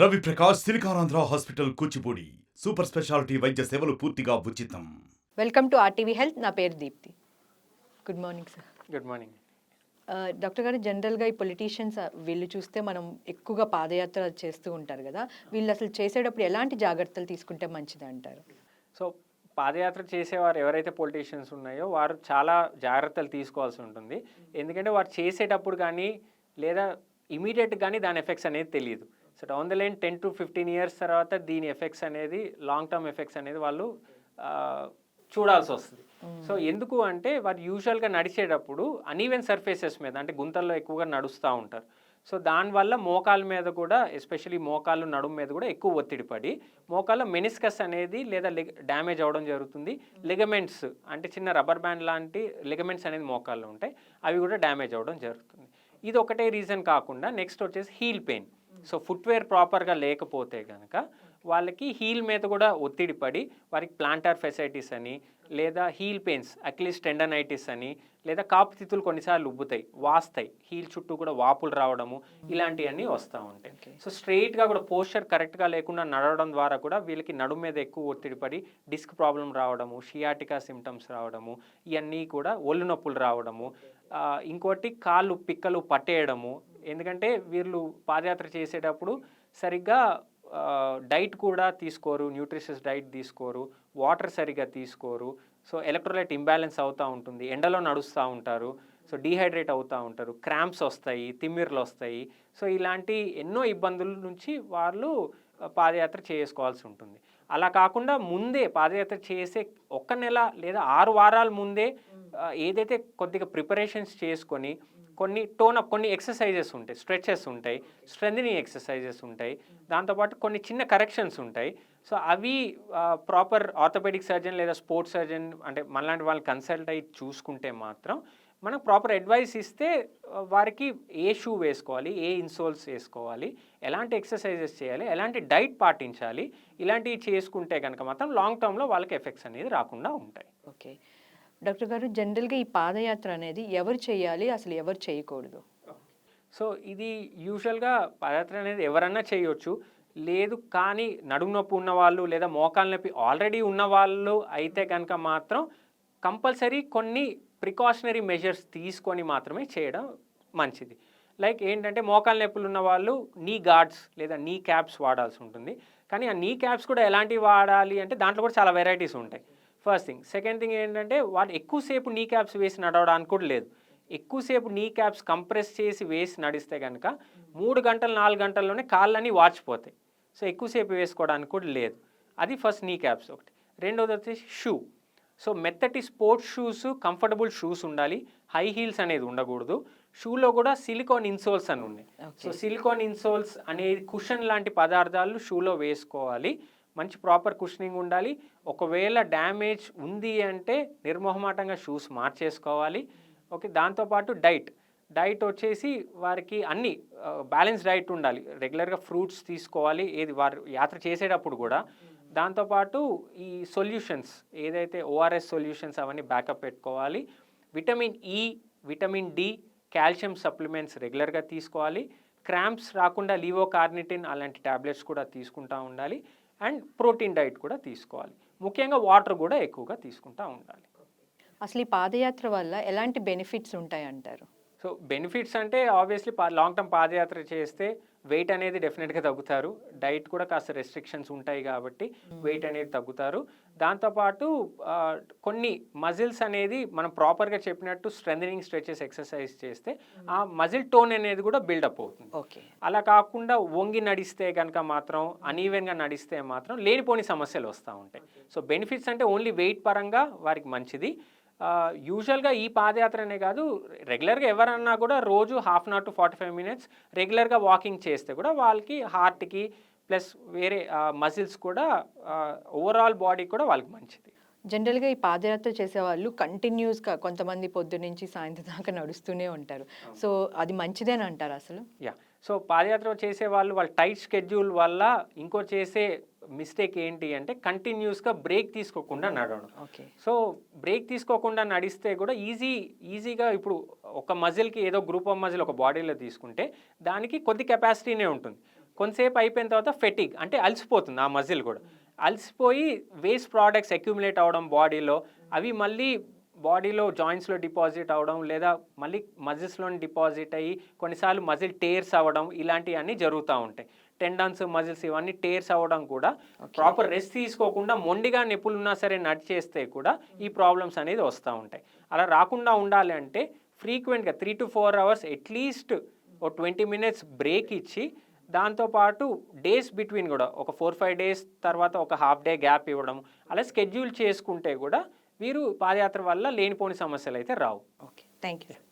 Ravi Prakash Siliconandhra hospital Kuchipudi super speciality వైద్య సేవలు పూర్తిగా ఉచితం. వెల్కమ్ టు ఆర్టీవీ హెల్త్ నా పేరు Deepthi. Good morning sir good morning doctor గారు జనరల్గా ఈ పొలిటీషియన్స్ వీళ్ళు చూస్తే మనం ఎక్కువగా పాదయాత్ర చేస్తూ ఉంటారు కదా. వీళ్ళు అసలు చేసేటప్పుడు ఎలాంటి జాగ్రత్తలు తీసుకుంటే మంచిది అంటారు? సో పాదయాత్ర చేసేవారు ఎవరైతే పొలిటీషియన్స్ ఉన్నాయో వారు చాలా జాగ్రత్తలు తీసుకోవాల్సి ఉంటుంది. ఎందుకంటే వారు చేసేటప్పుడు కానీ లేదా ఇమీడియట్ కానీ దాని ఎఫెక్ట్స్ అనేది తెలియదు. So down the line ten to fifteen years తర్వాత దీని ఎఫెక్ట్స్ అనేది లాంగ్ టర్మ్ ఎఫెక్ట్స్ అనేది వాళ్ళు చూడాల్సి వస్తుంది. సో ఎందుకు అంటే వారు యూజువల్గా నడిచేటప్పుడు అనీవెన్ సర్ఫేసెస్ మీద అంటే గుంతల్లో ఎక్కువగా నడుస్తూ ఉంటారు. సో దానివల్ల మోకాల మీద కూడా ఎస్పెషలీ మోకాళ్ళు నడుము మీద కూడా ఎక్కువ ఒత్తిడి పడి మోకాళ్ళ మెనిస్కస్ అనేది లేదా డ్యామేజ్ అవ్వడం జరుగుతుంది. లిగమెంట్స్ అంటే చిన్న రబ్బర్ బ్యాండ్ లాంటి లిగమెంట్స్ అనేది మోకాళ్ళు ఉంటాయి. అవి కూడా డ్యామేజ్ అవ్వడం జరుగుతుంది. ఇది ఒకటే రీజన్ కాకుండా నెక్స్ట్ వచ్చేసి హీల్ పెయిన్ సో ఫుట్వేర్ ప్రాపర్గా లేకపోతే కనుక వాళ్ళకి హీల్ మీద కూడా ఒత్తిడి పడి వారికి ప్లాంటార్ ఫెసైటిస్ అని లేదా హీల్ పెయిన్స్ అక్లీస్ టెండనైటిస్ అని లేదా కాపుతిత్తులు కొన్నిసార్లు ఉబ్బుతాయి వాస్తాయి. హీల్ చుట్టూ కూడా వాపులు రావడము ఇలాంటివన్నీ వస్తూ ఉంటాయి. సో స్ట్రెయిట్గా కూడా పోస్చర్ కరెక్ట్గా లేకుండా నడవడం ద్వారా కూడా వీళ్ళకి నడుము మీద ఎక్కువ ఒత్తిడి పడి డిస్క్ ప్రాబ్లం రావడము షియాటికా సిమ్టమ్స్ రావడము ఇవన్నీ కూడా ఒళ్ళు నొప్పులు రావడము ఇంకోటి కాళ్ళు పిక్కలు పట్టేయడము. ఎందుకంటే వీళ్ళు పాదయాత్ర చేసేటప్పుడు సరిగ్గా డైట్ కూడా తీసుకోరు న్యూట్రిషియస్ డైట్ తీసుకోరు వాటర్ సరిగ్గా తీసుకోరు. సో ఎలక్ట్రోలైట్ ఇంబ్యాలెన్స్ అవుతూ ఉంటుంది ఎండలో నడుస్తూ ఉంటారు సో డీహైడ్రేట్ అవుతూ ఉంటారు క్రాంప్స్ వస్తాయి తిమ్మిర్లు వస్తాయి. సో ఇలాంటి ఎన్నో ఇబ్బందుల నుంచి వాళ్ళు పాదయాత్ర చేసుకోవాల్సి ఉంటుంది. అలా కాకుండా ముందే పాదయాత్ర చేసే ఒక్క నెల లేదా ఆరు వారాల ముందే ఏదైతే కొద్దిగా ప్రిపరేషన్స్ చేసుకొని కొన్ని టోన్ అప్ కొన్ని ఎక్సర్సైజెస్ ఉంటాయి స్ట్రెచెస్ ఉంటాయి స్ట్రెంథనింగ్ ఎక్సర్సైజెస్ ఉంటాయి దాంతోపాటు కొన్ని చిన్న కరెక్షన్స్ ఉంటాయి. సో అవి ప్రాపర్ ఆర్థోపెడిక్ సర్జన్ లేదా స్పోర్ట్స్ సర్జన్ అంటే మనలాంటి వాళ్ళు కన్సల్ట్ అయ్యి చూసుకుంటే మాత్రం మనం ప్రాపర్ అడ్వైస్ ఇస్తే వారికి ఏ షూ వేసుకోవాలి ఏ ఇన్సోల్స్ వేసుకోవాలి ఎలాంటి ఎక్సర్సైజెస్ చేయాలి ఎలాంటి డైట్ పాటించాలి ఇలాంటివి చేసుకుంటే కనుక మాత్రం లాంగ్ టర్మ్లో వాళ్ళకి ఎఫెక్ట్స్ అనేది రాకుండా ఉంటాయి. ఓకే. డాక్టర్ గారు జనరల్గా ఈ పాదయాత్ర అనేది ఎవరు చేయాలి అసలు ఎవరు చేయకూడదు? సో ఇది యూజువల్గా పాదయాత్ర అనేది ఎవరన్నా చేయొచ్చు. లేదు కానీ నడుము నొప్పి ఉన్న వాళ్ళు లేదా మోకాలు నొప్పి ఆల్రెడీ ఉన్న వాళ్ళు అయితే కనుక మాత్రం కంపల్సరీ కొన్ని ప్రికాషనరీ మెజర్స్ తీసుకొని మాత్రమే చేయడం మంచిది. లైక్ ఏంటంటే మోకాలు నొప్పులు ఉన్న వాళ్ళు నీ గార్డ్స్ లేదా నీ క్యాప్స్ వాడాల్సి ఉంటుంది. కానీ ఆ నీ క్యాప్స్ కూడా ఎలాంటివి వాడాలి అంటే దాంట్లో కూడా చాలా వెరైటీస్ ఉంటాయి. ఫస్ట్ థింగ్ సెకండ్ థింగ్ ఏంటంటే వాళ్ళు ఎక్కువసేపు నీ క్యాప్స్ వేసి నడవడానికి కూడా లేదు. ఎక్కువసేపు నీ క్యాప్స్ కంప్రెస్ చేసి వేసి నడిస్తే కనుక మూడు గంటలు నాలుగు గంటల్లోనే కాళ్ళన్నీ వాచిపోతాయి. సో ఎక్కువసేపు వేసుకోవడానికి కూడా లేదు. అది ఫస్ట్ నీ క్యాప్స్ ఒకటి. రెండోది వచ్చేసి షూ సో మెత్తటి స్పోర్ట్స్ షూస్ కంఫర్టబుల్ షూస్ ఉండాలి. హై హీల్స్ అనేది ఉండకూడదు. షూలో కూడా సిలికాన్ ఇన్సోల్స్ అని ఉన్నాయి. సో సిలికాన్ ఇన్సోల్స్ అనేది కుషన్ లాంటి పదార్థాలు షూలో వేసుకోవాలి. మంచి ప్రాపర్ కుషనింగ్ ఉండాలి. ఒకవేళ డ్యామేజ్ ఉంది అంటే నిర్మోహమాటంగా షూస్ మార్చేసుకోవాలి. ఓకే దాంతోపాటు డైట్ డైట్ వచ్చేసి వారికి అన్ని బ్యాలెన్స్ డైట్ ఉండాలి. రెగ్యులర్గా ఫ్రూట్స్ తీసుకోవాలి. ఏది వారు యాత్ర చేసేటప్పుడు కూడా. దాంతోపాటు ఈ సొల్యూషన్స్ ఏదైతే ఓఆర్ఎస్ సొల్యూషన్స్ అవన్నీ బ్యాకప్ పెట్టుకోవాలి. Vitamin E vitamin D calcium supplements రెగ్యులర్గా తీసుకోవాలి. క్రాంప్స్ రాకుండా లీవో కార్నిటిన్ అలాంటి టాబ్లెట్స్ కూడా తీసుకుంటూ ఉండాలి. అండ్ ప్రోటీన్ డైట్ కూడా తీసుకోవాలి. ముఖ్యంగా వాటర్ కూడా ఎక్కువగా తీసుకుంటూ ఉండాలి. అసలు ఈ పాదయాత్ర వల్ల ఎలాంటి బెనిఫిట్స్ ఉంటాయి అంటారు సో బెనిఫిట్స్ అంటే ఆబ్వియస్లీ లాంగ్ టర్మ్ పాదయాత్ర చేస్తే వెయిట్ అనేది డెఫినెట్గా తగ్గుతారు. డైట్ కూడా కాస్త రెస్ట్రిక్షన్స్ ఉంటాయి కాబట్టి వెయిట్ అనేది తగ్గుతారు. దాంతోపాటు కొన్ని మజిల్స్ అనేది మనం ప్రాపర్గా చెప్పినట్టు స్ట్రెంథనింగ్ స్ట్రెచెస్ ఎక్సర్సైజ్ చేస్తే ఆ మజిల్ టోన్ అనేది కూడా బిల్డప్ అవుతుంది. ఓకే. అలా కాకుండా వంగి నడిస్తే కనుక మాత్రం అనీవెన్గా నడిస్తే మాత్రం లేనిపోని సమస్యలు వస్తూ ఉంటాయి. సో బెనిఫిట్స్ అంటే ఓన్లీ వెయిట్ పరంగా వారికి మంచిది. యూజువల్గా ఈ పాదయాత్రనే కాదు రెగ్యులర్గా ఎవరన్నా కూడా రోజు half an hour to forty five minutes రెగ్యులర్గా వాకింగ్ చేస్తే కూడా వాళ్ళకి హార్ట్కి ప్లస్ వేరే మజిల్స్ కూడా ఓవరాల్ బాడీ కూడా వాళ్ళకి మంచిది. జనరల్గా ఈ పాదయాత్ర చేసే వాళ్ళు కంటిన్యూస్గా కొంతమంది పొద్దు నుంచి సాయంత్రం దాకా నడుస్తూనే ఉంటారు. సో అది మంచిదేని అంటారు అసలు? యా. సో పాదయాత్ర చేసే వాళ్ళు వాళ్ళ టైట్ షెడ్యూల్ వల్ల ఇంకో చేసే మిస్టేక్ ఏంటి అంటే కంటిన్యూస్గా బ్రేక్ తీసుకోకుండా నడవడం. ఓకే. సో బ్రేక్ తీసుకోకుండా నడిస్తే కూడా ఈజీ ఈజీగా ఇప్పుడు ఒక మజిల్కి ఏదో గ్రూప్ ఆఫ్ మజిల్ ఒక బాడీలో తీసుకుంటే దానికి కొద్ది కెపాసిటీనే ఉంటుంది. కొంతసేపు అయిపోయిన తర్వాత ఫెటిక్ అంటే అలసిపోతుంది ఆ మజిల్ కూడా. అలసిపోయి వేస్ట్ ప్రోడక్ట్స్ అక్యుములేట్ అవ్వడం బాడీలో అవి మళ్ళీ బాడీలో జాయింట్స్లో డిపాజిట్ అవ్వడం లేదా మళ్ళీ మజిల్స్లో డిపాజిట్ అయ్యి కొన్నిసార్లు మజిల్ టేర్స్ అవ్వడం ఇలాంటివన్నీ జరుగుతూ ఉంటాయి. టెండన్స్ మజిల్స్ ఇవన్నీ టేర్స్ అవ్వడం కూడా ప్రాపర్ రెస్ట్ తీసుకోకుండా మొండిగా నొప్పులు ఉన్నా సరే నడిచేస్తే కూడా ఈ ప్రాబ్లమ్స్ అనేది వస్తూ ఉంటాయి. అలా రాకుండా ఉండాలి అంటే ఫ్రీక్వెంట్గా three to four hours at least ఒక ట్వంటీ మినిట్స్ బ్రేక్ ఇచ్చి దాంతోపాటు డేస్ బిట్వీన్ కూడా ఒక ఫోర్ ఫైవ్ డేస్ తర్వాత ఒక హాఫ్ డే గ్యాప్ ఇవ్వడం అలా స్కెడ్యూల్ చేసుకుంటే కూడా వీరు పాదయాత్ర వల్ల లేనిపోని సమస్యలు అయితే రావు. Okay. Thank you thank you